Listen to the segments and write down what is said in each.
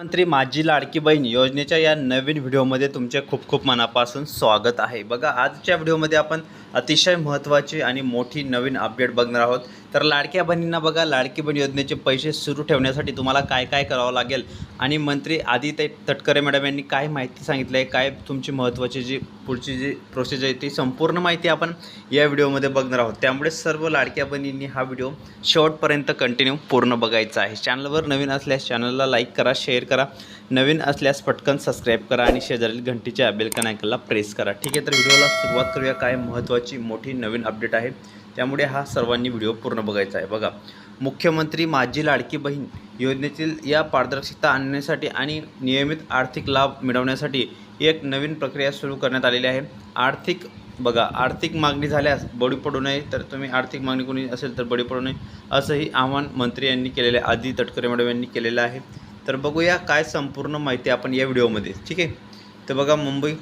मंत्री माझी लाडकी बहीण योजनेच्या या नवीन व्हिडिओमध्ये तुमचे खूप खूप मनापासून स्वागत आहे. बघा आजच्या व्हिडिओमध्ये आपण अतिशय महत्त्वाची आणि मोठी नवीन अपडेट बघणार आहोत. तर लाडक्या बहिणींना बघा लाडकी बहीण योजनेचे पैसे सुरू ठेवण्यासाठी तुम्हाला काय काय करावं लागेल? आणि मंत्री आदित्य तटकरे मॅडम यांनी काय माहिती सांगितली आहे काय तुमची महत्त्वाची जी पुढची जी प्रोसेस आहे ती संपूर्ण माहिती आपण या व्हिडिओमध्ये बघणार आहोत. त्यामुळे सर्व लाडक्या बहिणींनी हा व्हिडिओ शेवटपर्यंत कंटिन्यू पूर्ण बघायचा आहे. चॅनलवर नवीन असल्यास चॅनलला लाईक करा शेअर करा. नवीन असल्यास पटकन सबस्क्राईब करा आणि शेजारील घंटीच्या बेलकन आयकनला प्रेस करा. ठीक आहे तर व्हिडिओला सुरुवात करूया. काय महत्त्वाची मोठी नवीन अपडेट आहे? त्यामुळे हा सर्वांनी व्हिडिओ पूर्ण बघायचा आहे. बघा मुख्यमंत्री माझी लाडकी बहीण योजनेतील या पारदर्शकता आणण्यासाठी आणि नियमित आर्थिक लाभ मिळवण्यासाठी एक नवीन प्रक्रिया सुरू करण्यात आलेली आहे. आर्थिक बघा आर्थिक मागणी झाल्यास बळी पडू नये तर तुम्ही आर्थिक मागणी कोणी असेल तर बळी पडू नये असंही आव्हान मंत्री यांनी केलेलं आहे. आदी तटकरे मॅडम यांनी केलेलं आहे. तर बघूया काय संपूर्ण माहिती आपण या व्हिडिओमध्ये ठीक आहे? तर बघा मुंबई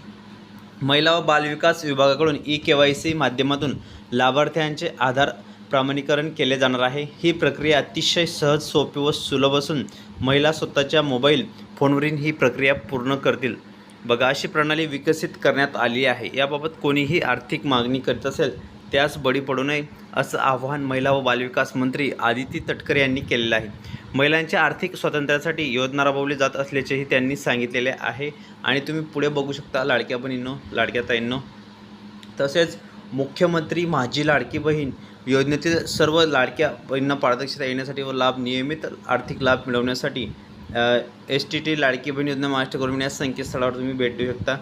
महिला व बालविकास विभागाकडून ई के वाय सी माध्यमातून लाभार्थ्यांचे आधार प्रमाणीकरण केले जाणार आहे. ही प्रक्रिया अतिशय सहज सोपी व सुलभ असून महिला स्वतःच्या मोबाईल फोनवरील ही प्रक्रिया पूर्ण करतील. बघा अशी प्रणाली विकसित करण्यात आली आहे. याबाबत कोणीही आर्थिक मागणी करीत असेल त्यास बळी पडू नये असं आवाहन महिला व बालविकास मंत्री आदिती तटकरे यांनी केलेलं आहे. महिलांच्या आर्थिक स्वातंत्र्यासाठी योजना राबवली जात असल्याचेही त्यांनी सांगितलेले आहे. आणि तुम्ही पुढे बघू शकता लाडक्या बहिणींनो लाडक्या ताईंनो. तसेच मुख्यमंत्री माझी लाडकी बहीण योजनेतील सर्व लाडक्या बहिणींना पारदर्शकता येण्यासाठी व लाभ नियमित आर्थिक लाभ मिळवण्यासाठी S T T Ladki Bahin योजना महाराष्ट्र गव्हर्मेंट या संकेतस्थळावर तुम्ही भेट देऊ शकता.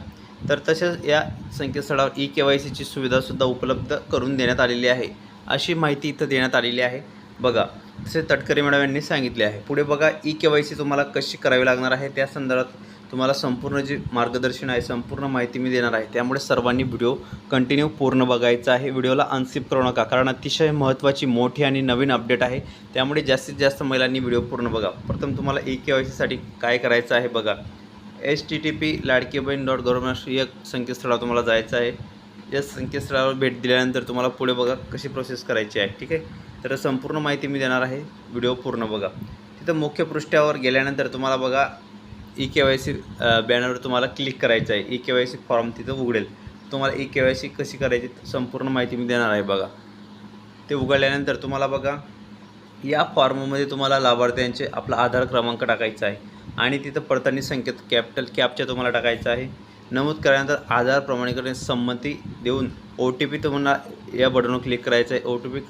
तर तसेच या संकेतस्थळावर ई के वाय सीची सुविधासुद्धा उपलब्ध करून देण्यात आलेली आहे. अशी माहिती इथं देण्यात आलेली आहे. बघा तसे तटकरे मॅडम यांनी सांगितले आहे. पुढे बघा ई के वाय सी तुम्हाला कशी करावी लागणार आहे? त्या संदर्भात तुम्हाला संपूर्ण जे मार्गदर्शन आहे संपूर्ण माहिती मी देणार आहे. त्यामुळे सर्वांनी व्हिडिओ कंटिन्यू पूर्ण बघायचा आहे. व्हिडिओला अनसिप करू नका कारण अतिशय महत्त्वाची मोठी आणि नवीन अपडेट आहे. त्यामुळे जास्तीत जास्त महिलांनी व्हिडिओ पूर्ण बघा. प्रथम तुम्हाला ए के वाय सीसाठी काय करायचं आहे बघा. H T T P Ladki Bahin dot government या संकेतस्थळावर तुम्हाला जायचं आहे. या संकेतस्थळावर भेट दिल्यानंतर तुम्हाला पुढे बघा कशी प्रोसेस करायची आहे ठीक आहे? तर संपूर्ण माहिती मी देणार आहे. व्हिडिओ पूर्ण बघा. तिथं मुख्य पृष्ठावर गेल्यानंतर तुम्हाला बघा ई के वाय सी बॅनरवर तुम्हाला क्लिक करायचं आहे. E K Y C form तिथं उघडेल. तुम्हाला ई के वाय सी कशी करायची संपूर्ण माहिती मी देणार आहे बघा. ते उघडल्यानंतर तुम्हाला बघा या फॉर्ममध्ये तुम्हाला लाभार्थ्यांचे आपला आधार क्रमांक टाकायचा आहे. आणि तिथं पडताळणी संकेत कॅपिटल कॅपच्या तुम्हाला टाकायचं आहे. नमूद केल्यानंतर आधार प्रमाणीकरण संमती देऊन ओ टी पी तुम्हाला या बटनवर क्लिक करायचं आहे. ओ टी पी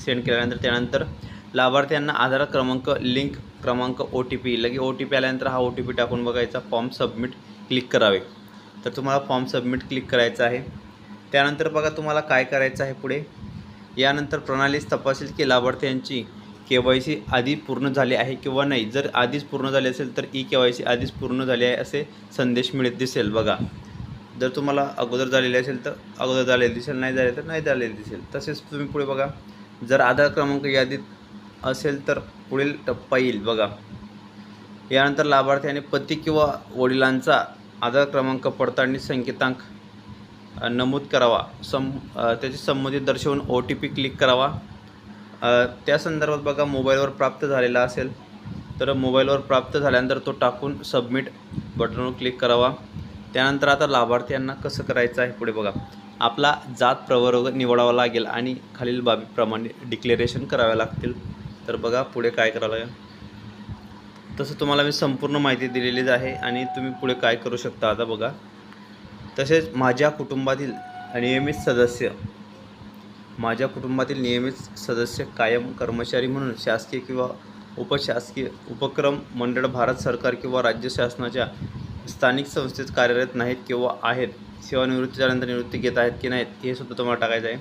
सेंड केल्यानंतर त्यानंतर लाभार्थ्यांना आधार क्रमांक लिंक क्रमांक ओ टी पी लगे ओ टी पी आल्यानंतर हा ओ टी पी टाकून बघायचा फॉर्म सबमिट क्लिक करावे. तर तुम्हाला फॉर्म सबमिट क्लिक करायचं आहे. त्यानंतर बघा तुम्हाला काय करायचं आहे पुढे. यानंतर प्रणालीच तपासेल की लाभार्थ्यांची के वाय सी आधी पूर्ण झाली आहे किंवा नाही. जर आधीच पूर्ण झाली असेल तर ई के वाय सी आधीच पूर्ण झाली आहे असे संदेश मिळत दिसेल बघा. जर तुम्हाला अगोदर झालेले असेल तर अगोदर झालेले दिसेल नाही झाले तर नाही झालेले दिसेल. तसेच तुम्ही पुढे बघा. जर आधार क्रमांक यादीत असेल तर पुढील टप्पा येईल. बघा. यानंतर लाभार्थ्याने पती किंवा वडिलांचा आधार क्रमांक पडताळणी संकेतांक नमूद करावा. सं त्याची संबंधित दर्शवून ओ टी पी क्लिक करावा. त्या संदर्भात बघा मोबाईलवर प्राप्त झालेला असेल तर मोबाईलवर प्राप्त झाल्यानंतर तो टाकून सबमिट बटनवर क्लिक करावा. त्यानंतर आता लाभार्थ्यांना कसं करायचं आहे पुढे बघा. आपला जात प्रवर्ग निवडावा लागेल आणि खालील बाबीप्रमाणे डिक्लेरेशन करावे लागतील. तर बघा पुढे काय करावं लागेल. तसं तुम्हाला मी संपूर्ण माहिती दिलेलीच आहे आणि तुम्ही पुढे काय करू शकता आता बघा. तसेच माझ्या कुटुंबातील नियमित सदस्य माझ्या कुटुंबातील नियमित सदस्य कायम कर्मचारी म्हणून शासकीय किंवा उपशासकीय उपक्रम मंडळ भारत सरकार किंवा राज्य शासनाच्या स्थानिक संस्थेत कार्यरत नाहीत किंवा आहेत सेवानिवृत्ती झाल्यानंतर निवृत्ती घेत आहेत की नाहीत हे सुद्धा तुम्हाला टाकायचं आहे.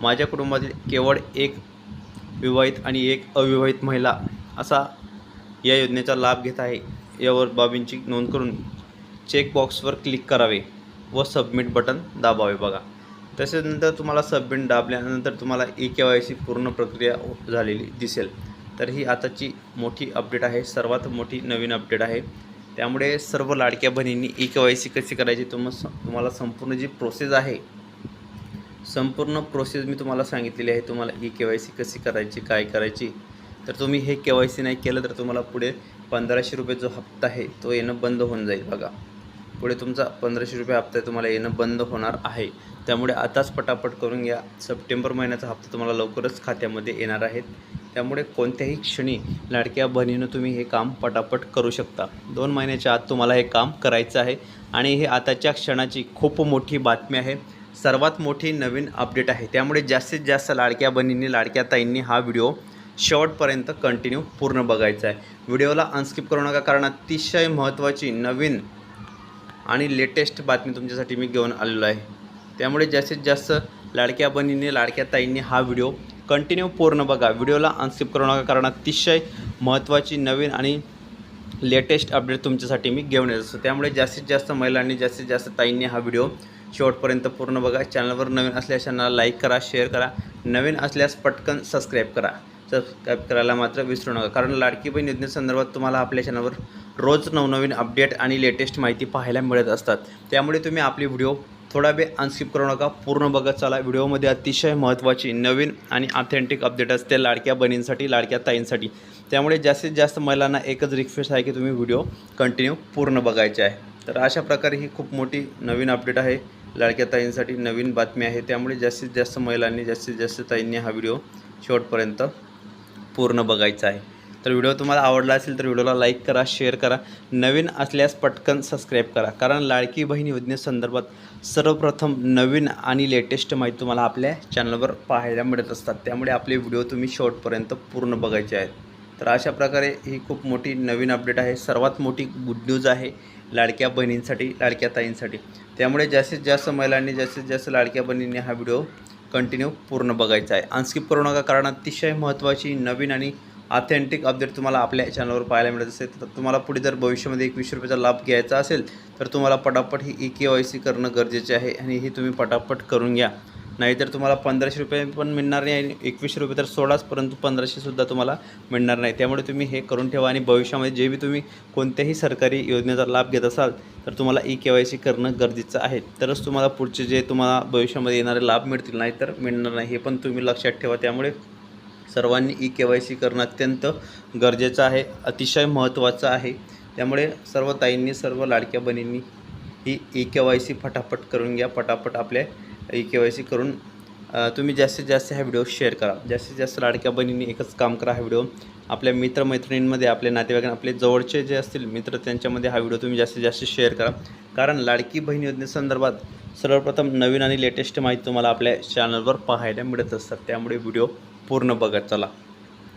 माझ्या कुटुंबातील केवळ एक विवाहित आणि एक अविवाहित महिला असा या योजनेचा लाभ घेत आहे. यावर बाबींची नोंद करून चेकबॉक्सवर क्लिक करावे व सबमिट बटन दाबावे बघा. तसेच नंतर तुम्हाला सबमिट दाबल्यानंतर तुम्हाला ई के वाय सी पूर्ण प्रक्रिया झालेली दिसेल. तर ही आताची मोठी अपडेट आहे. सर्वात मोठी नवीन अपडेट आहे. त्यामुळे सर्व लाडक्या बहिणींनी ई के वाय सी कशी करायची? तुम तुम्हाला संपूर्ण जी प्रोसेस आहे संपूर्ण प्रोसेस मी तुम्हाला सांगितलेली आहे. तुम्हाला ई के वाय सी कशी करायची काय करायची? तर तुम्ही हे के वाय सी नाही केलं तर तुम्हाला पुढे पंधराशे रुपये जो हप्ता आहे तो येणं बंद होऊन जाईल बघा. पुढे तुमचा पंधराशे रुपये हप्ता तुम्हाला येणं बंद होणार आहे. त्यामुळे आताच पटापट करून घ्या. सप्टेंबर महिन्याचा हप्ता तुम्हाला लवकरच खात्यामध्ये येणार आहेत त्यामुळे कोणत्याही क्षणी लाडक्या बहिणीनं तुम्ही हे काम पटापट करू शकता. दोन महिन्याच्या आत तुम्हाला हे काम करायचं आहे. आणि हे आताच्या क्षणाची खूप मोठी बातमी आहे. सर्वात मोठी नवीन अपडेट आहे. त्यामुळे जास्तीत जास्त लाडक्या बहिणींनी लाडक्या ताईंनी हा व्हिडिओ शेवटपर्यंत कंटिन्यू पूर्ण बघायचा आहे. व्हिडिओला अनस्किप करू नका कारण अतिशय महत्त्वाची नवीन आणि लेटेस्ट बातमी तुमच्यासाठी मी घेऊन आलेलो आहे. त्यामुळे जास्तीत जास्त लाडक्या बहिणींनी लाडक्या ताईंनी हा व्हिडिओ कंटिन्यू पूर्ण बघा. व्हिडिओला अनस्किप करू नका कारण अतिशय महत्त्वाची नवीन आणि लेटेस्ट अपडेट तुमच्यासाठी मी घेऊन येत असतो. त्यामुळे जास्तीत जास्त महिलांनी जास्तीत जास्त ताईंनी हा व्हिडिओ शेवटपर्यंत पूर्ण बघा. चॅनलवर नवीन असल्यास चॅनलला लाईक करा शेअर करा. नवीन असल्यास पटकन सबस्क्राईब करा. सबस्क्राईब करायला मात्र विसरू नका. कारण लाडकी बहीण योजनेसंदर्भात तुम्हाला आपल्या चॅनलवर रोज नवनवीन अपडेट आणि लेटेस्ट माहिती पाहायला मिळत असतात. त्यामुळे तुम्ही आपली व्हिडिओ थोडा वेळ अनस्किप करू नका. पूर्ण बघत चला. व्हिडिओमध्ये अतिशय महत्त्वाची नवीन आणि ऑथेंटिक अपडेट असते लाडक्या बहिणींसाठी लाडक्या ताईंसाठी. त्यामुळे जास्तीत जास्त महिलांना एकच रिक्वेस्ट आहे की तुम्ही व्हिडिओ कंटिन्यू पूर्ण बघायचे आहे. तर अशा प्रकारे ही खूप मोठी नवीन अपडेट आहे. लाडक्या ताईंसाठी नवीन बातमी आहे. त्यामुळे जास्तीत जास्त महिलांनी जास्तीत जास्त ताईंनी हा व्हिडिओ शेवटपर्यंत पूर्ण बघायचा आहे. तर व्हिडिओ तुम्हाला आवडला असेल तर व्हिडिओला लाईक करा शेअर करा. नवीन असल्यास पटकन सबस्क्राईब करा. कारण लाडकी बहीण योजनेसंदर्भात सर्वप्रथम नवीन आणि लेटेस्ट माहिती तुम्हाला आपल्या चॅनलवर पाहायला मिळत असतात. त्यामुळे आपले व्हिडिओ तुम्ही शेवटपर्यंत पूर्ण बघायचे आहेत. तर अशा प्रकारे ही खूप मोठी नवीन अपडेट आहे. सर्वात मोठी गुड न्यूज आहे लाडक्या बहिणींसाठी लाडक्या ताईंसाठी. त्यामुळे जास्तीत जास्त महिलांनी जास्तीत जास्त लाडक्या बहिणींनी हा व्हिडिओ कंटिन्यू पूर्ण बघायचा आहे. अनस्किप करू नका कारण अतिशय महत्त्वाची नवीन आणि ऑथेंटिक अपडेट तुम्हाला आपल्या चॅनलवर पाहायला मिळत असेल. तर तुम्हाला पुढे जर भविष्यामध्ये एकवीस रुपयाचा लाभ घ्यायचा असेल तर तुम्हाला पटापट ही ई के वाय सी करणं गरजेचे आहे आणि ही तुम्ही पटापट करून घ्या. नाहीतर तुम्हाला पंधराशे रुपये पण मिळणार नाही आणि एकवीसशे रुपये तर सोडाच परंतु पंधराशेसुद्धा तुम्हाला मिळणार नाही. त्यामुळे तुम्ही हे करून ठेवा आणि भविष्यामध्ये जे बी तुम्ही कोणत्याही सरकारी योजनेचा लाभ घेत असाल तर तुम्हाला ई के वाय सी करणं गरजेचं आहे. तरच तुम्हाला पुढचे जे तुम्हाला भविष्यामध्ये येणारे लाभ मिळतील नाही तर मिळणार नाही. हे पण तुम्ही लक्षात ठेवा. त्यामुळे सर्वांनी ई के वाय सी करणं अत्यंत गरजेचं आहे अतिशय महत्त्वाचं आहे. त्यामुळे सर्व ताईंनी सर्व लाडक्या बहिणींनी ही ई के वाय सी फटाफट करून घ्या. पटापट आपल्या ई के वाय सी करून तुम्ही जास्तीत जास्त हा व्हिडिओ शेअर करा. जास्तीत जास्त लाडक्या बहिणींनी एकच काम करा हा व्हिडिओ. आपल्या मित्रमैत्रिणींमध्ये आपले नातेवाईकांना आपले जवळचे जे असतील मित्र त्यांच्यामध्ये हा व्हिडिओ तुम्ही जास्तीत जास्त शेअर करा. कारण लाडकी बहीण योजनेसंदर्भात सर्वप्रथम नवीन आणि लेटेस्ट माहिती तुम्हाला आपल्या चॅनलवर पाहायला मिळत असतात. त्यामुळे व्हिडिओ पूर्ण बघत चला.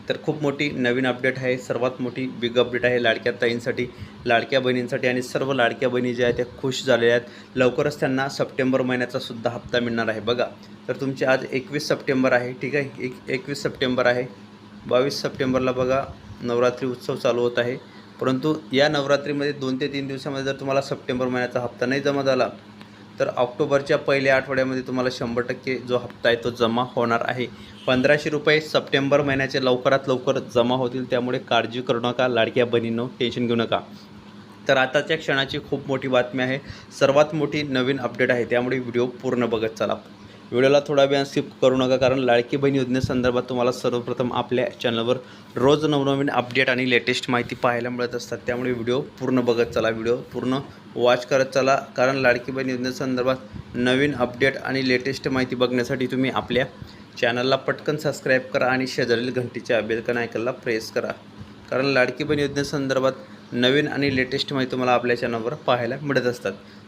तर खूप मोठी नवीन अपडेट आहे. सर्वात मोठी बिग अपडेट आहे लाडक्या ताईंसाठी लाडक्या बहिणींसाठी आणि सर्व लाडक्या बहिणी ज्या आहेत त्या खुश झालेल्या आहेत. लवकरच त्यांना सप्टेंबर महिन्याचा सुद्धा हप्ता मिळणार आहे. बघा तर तुमचे आज एकवीस सप्टेंबर आहे ठीक आहे? एक एकवीस सप्टेंबर आहे. बावीस सप्टेंबरला बघा नवरात्री उत्सव चालू होत आहे. परंतु या नवरात्रीमध्ये दोन ते तीन दिवसामध्ये जर तुम्हाला सप्टेंबर महिन्याचा हप्ता नाही जमा झाला तर ऑक्टोबरच्या पहिल्या आठवड्यामध्ये तुम्हाला शंभर टक्के जो हप्ता आहे तो जमा होणार आहे. पंधराशे रुपये सप्टेंबर महिन्याचे लवकरात लवकर जमा होतील त्यामुळे काळजी करू नका लाडक्या बहिणींनो टेन्शन घेऊ नका. तर आताच्या क्षणाची खूप मोठी बातमी आहे. सर्वात मोठी नवीन अपडेट आहे त्यामुळे व्हिडिओ पूर्ण बघत चला. व्हिडिओला थोडा वेळ स्किप करू नका कारण लाडकी बहीण योजनेसंदर्भात तुम्हाला सर्वप्रथम आपल्या चॅनलवर रोज नवनवीन अपडेट आणि लेटेस्ट माहिती पाहायला मिळत असतात. त्यामुळे व्हिडिओ पूर्ण बघत चला व्हिडिओ पूर्ण वॉच करत चला कारण लाडकी बहीण योजनेसंदर्भात नवीन अपडेट आणि लेटेस्ट माहिती बघण्यासाठी तुम्ही आपल्या चॅनलला पटकन सबस्क्राईब करा आणि शेजारील घंटीच्या बेलकन आयकनला प्रेस करा. कारण लाडकी बहीण योजनेसंदर्भात नवीन आणि लेटेस्ट माहिती तुम्हाला आपल्या चॅनलवर पाहायला मिळत असतात.